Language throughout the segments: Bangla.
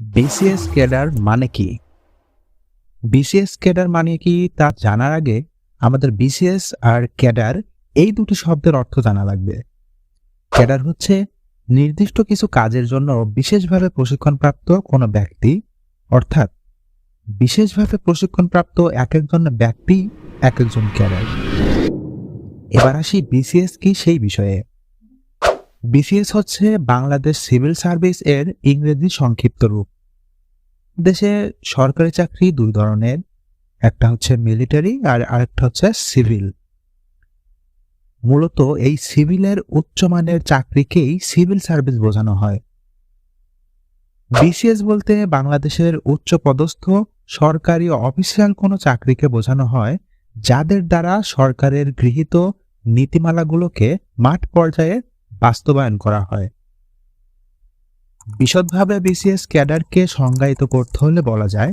বিসিএস ক্যাডার মানে কি? বিসিএস ক্যাডার মানে কি তা জানার আগে আমাদের বিসিএস আর ক্যাডার এই দুটি শব্দের অর্থ জানা লাগবে। ক্যাডার হচ্ছে নির্দিষ্ট কিছু কাজের জন্য বিশেষভাবে প্রশিক্ষণপ্রাপ্ত কোনো ব্যক্তি, অর্থাৎ বিশেষভাবে প্রশিক্ষণপ্রাপ্ত এক একজন ব্যক্তি এক একজন ক্যাডার। এবার আসি বিসিএস কি সেই বিষয়ে। বিসিএস হচ্ছে বাংলাদেশ সিভিল সার্ভিস এর ইংরেজি সংক্ষিপ্ত রূপ। দেশে সরকারি চাকরি দুই ধরনের, একটা হচ্ছে মিলিটারি আর আরেকটা হচ্ছে সিভিল। মূলত এই সিভিলের উচ্চমানের চাকরিকেই সিভিল সার্ভিস বোঝানো হয়। বিসিএস বলতে বাংলাদেশের উচ্চ পদস্থ, সরকারি অফিসিয়াল কোনো চাকরিকে বোঝানো হয়, যাদের দ্বারা সরকারের গৃহীত নীতিমালাগুলোকে মাঠ পর্যায়ে বাস্তবায়ন করা হয়। বিশদভাবে বিসিএস ক্যাডারকে সংজ্ঞায়িত করতে হলে বলা যায়,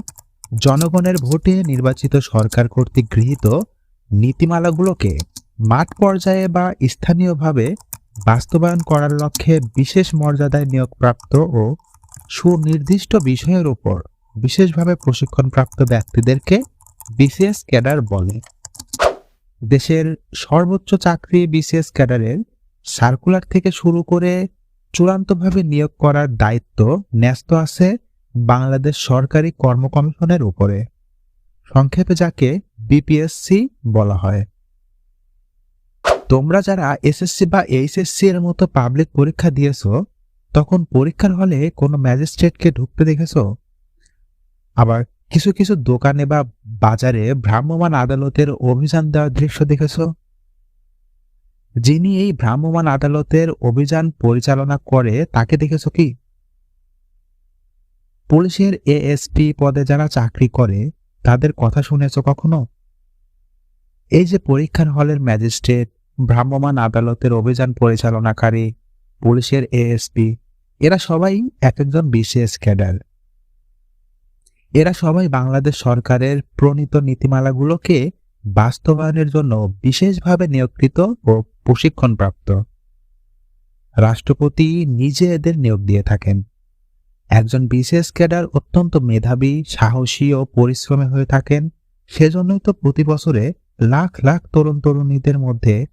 জনগণের ভোটে নির্বাচিত সরকার কর্তৃক গৃহীত নীতিমালাগুলোকে মাঠ পর্যায়ে বা স্থানীয়ভাবে বাস্তবায়ন করার লক্ষ্যে বিশেষ মর্যাদায় নিয়োগপ্রাপ্ত ও সুনির্দিষ্ট বিষয়ের উপর বিশেষভাবে প্রশিক্ষণপ্রাপ্ত ব্যক্তিদেরকে বিসিএস ক্যাডার বলে। দেশের সর্বোচ্চ চাকরি বিসিএস ক্যাডারের সার্কুলার থেকে শুরু করে চূড়ান্তভাবে নিয়োগ করার দায়িত্ব ন্যস্ত আছে বাংলাদেশ সরকারি কর্ম কমিশনের উপরে। সংক্ষেপে যাকে বিপিএসসি বলা হয়। তোমরা যারা এসএসসি বা এইচএসসি এর মতো পাবলিক পরীক্ষা দিয়েছ, তখন পরীক্ষার হলে কোনো ম্যাজিস্ট্রেটকে ঢুকতে দেখেছ? আবার কিছু কিছু দোকানে বা বাজারে ভ্রাম্যমাণ আদালতের অভিযান দেওয়ার দৃশ্য দেখেছ? যিনি এই ভ্রাম্যমাণ আদালতের অভিযান পরিচালনা করে, তাকে দেখেছ কি? পুলিশের এএসপি পদে যারা চাকরি করে, তাদের কথা শুনেছ কখনো? এই যে পরীক্ষার হলের ম্যাজিস্ট্রেট, ভ্রাম্যমাণ আদালতের অভিযান পরিচালনাকারী পুলিশের এএসপি এরা সবাই এক একজন বিশেষ ক্যাডার। এরা সবাই বাংলাদেশ সরকারের প্রণীত নীতিমালাগুলোকে বাস্তবায়নের জন্য বিশেষভাবে নিয়োগকৃত ও প্রশিক্ষণপ্রাপ্ত। রাষ্ট্রপতি নিজে এদের নিয়োগ দিয়ে থাকেন। একজন বিশেষ ক্যাডার অত্যন্ত মেধাবী, সাহসী ও পরিশ্রমী হয়ে থাকেন। সেজন্যই তো প্রতি বছরে লাখ লাখ তরুণ তরুণীদের মধ্যে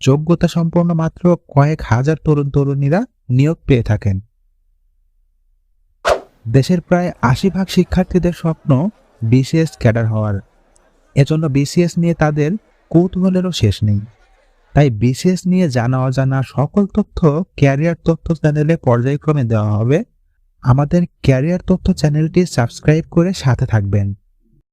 যোগ্যতা সম্পন্ন মাত্র কয়েক হাজার তরুণ তরুণীরা নিয়োগ পেয়ে থাকেন। দেশের প্রায় আশি ভাগ শিক্ষার্থীদের স্বপ্ন বিসিএস ক্যাডার হওয়ার। এজন্য বিসিএস নিয়ে তাদের কৌতূহলেরও শেষ নেই। তাই বিশেষ নিয়ে জানা অজানা সকল তথ্য ক্যারিয়ার তথ্য চ্যানেলে পর্যায়ক্রমে দেওয়া হবে। আমাদের ক্যারিয়ার তথ্য চ্যানেলটি সাবস্ক্রাইব করে সাথে থাকবেন।